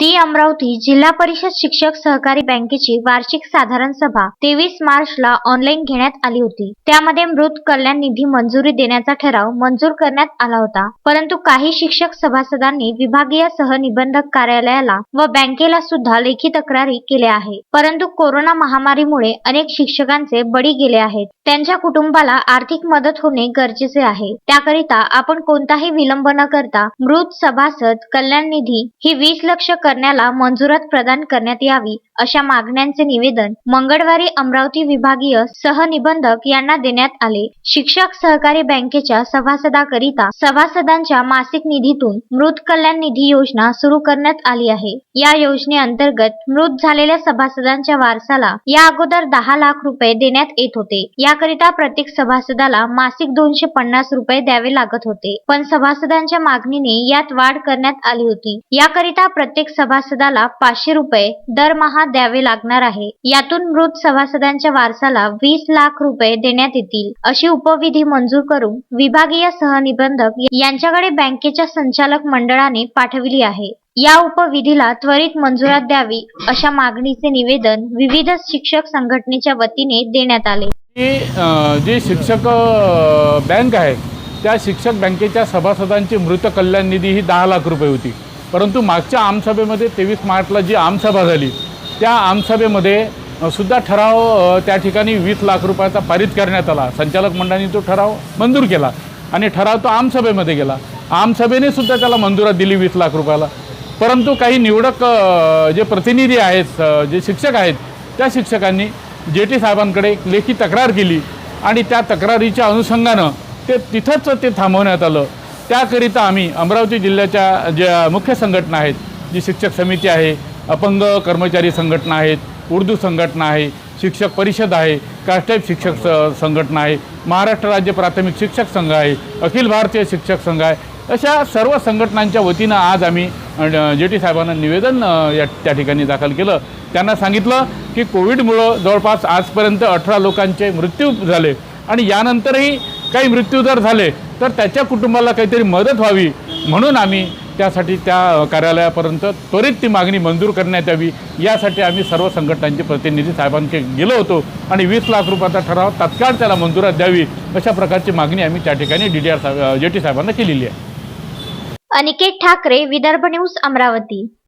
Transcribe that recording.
D. Amravati जिल्हा परिषद शिक्षक सहकारी बँकेची वार्षिक साधारण सभा तेवीस मार्चला ऑनलाईन घेण्यात आली होती. त्यामध्ये मृत कल्याण निधी मंजुरी देण्याचा ठराव मंजूर करण्यात आला होता. परंतु काही शिक्षक सभासदांनी विभागीय सहनिबंधक कार्यालयाला व बँकेला सुद्धा लेखी तक्रारी केल्या आहे परंतु कोरोना महामारीमुळे अनेक शिक्षकांचे बळी गेले आहेत. त्यांच्या कुटुंबाला आर्थिक मदत होणे गरजेचे आहे. त्याकरिता आपण कोणताही विलंब न करता मृत सभासद कल्याण निधी ही वीस लक्ष करण्याला मंजुरात प्रदान करण्यात यावी अशा मागण्यांचे निवेदन मंगळवारी अमरावती विभागीय सहनिबंधक यांना देण्यात आले. शिक्षक सहकारी बँकेच्या सभासदाकरिता सभासदांच्या मासिक निधीतून मृत कल्याण निधी योजना सुरू करण्यात आली आहे. या योजनेअंतर्गत मृत झालेल्या सभासदांच्या वारसाला या अगोदर दहा लाख रुपये देण्यात येत होते. याकरिता प्रत्येक सभासदाला मासिक दोनशे पन्नास रुपये द्यावे लागत होते. पण सभासदांच्या मागणीने यात वाढ करण्यात आली होती. याकरिता प्रत्येक सभासदाला पाचशे रुपये दरमहा द्यावे लागणार आहे. यातून मृत सभासदांच्या वारसाला वीस लाख रुपये देण्यात येतील अशी उपविधी मंजूर करून विभागीय सहनिबंधक यांच्याकडे बँकेच्या संचालक मंडळाने पाठविली आहे. या उपविधीला त्वरित मंजुरात द्यावी अशा मागणीचे निवेदन विविध शिक्षक संघटनेच्या वतीने देण्यात आले. जे शिक्षक बँक आहे त्या शिक्षक बँकेच्या सभासदांची मृत कल्याण निधी ही दहा लाख रुपये होती. परंतु मागच्या आमसभेमध्ये तेवीस मार्चला जी आमसभा झाली त्या आमसभेमध्ये सुद्धा ठराव त्या ठिकाणी वीस लाख रुपयाचा पारित करण्यात आला. संचालक मंडळाने तो ठराव मंजूर केला आणि ठराव तो आमसभेमध्ये गेला. आमसभेने सुद्धा त्याला मंजुरात दिली वीस लाख रुपयाला. परंतु काही निवडक जे प्रतिनिधी आहेत जे शिक्षक आहेत त्या शिक्षकांनी जे टी साहेबांकडे एक लेखी तक्रार केली आणि त्या तक्रारीच्या अनुषंगानं ते तिथंच ते थांबवण्यात आलं. त्याकरिता आम्ही अमरावती जिल्ह्याच्या ज्या मुख्य संघटना आहेत जी शिक्षक समिती आहे अपंग कर्मचारी संघटना आहेत उर्दू संघटना आहे शिक्षक परिषद आहे कास्टाईप शिक्षक स संघटना आहे महाराष्ट्र राज्य प्राथमिक शिक्षक संघ आहे अखिल भारतीय शिक्षक संघ आहे अशा सर्व संघटनांच्या वतीनं आज आम्ही जे टी साहेबांना निवेदन या त्या ठिकाणी दाखल केलं. त्यांना सांगितलं की कोविडमुळं जवळपास आजपर्यंत अठरा लोकांचे मृत्यू झाले आणि यानंतरही काही मृत्यू जर झाले तर त्याच्या कुटुंबाला काहीतरी मदत व्हावी. म्हणून आम्ही त्यासाठी त्या कार्यालयापर्यंत त्वरित ती मागणी मंजूर करण्यात यावी. यासाठी आम्ही सर्व संघटनांचे प्रतिनिधी साहेबांचे गेलो होतो आणि वीस लाख रुपयाचा ठराव तात्काळ त्याला मंजुरात द्यावी अशा प्रकारची मागणी आम्ही त्या ठिकाणी डी डी आर साहेब जे टी साहेबांना केलेली आहे. अनिकेत ठाकरे विदर्भ न्यूज अमरावती.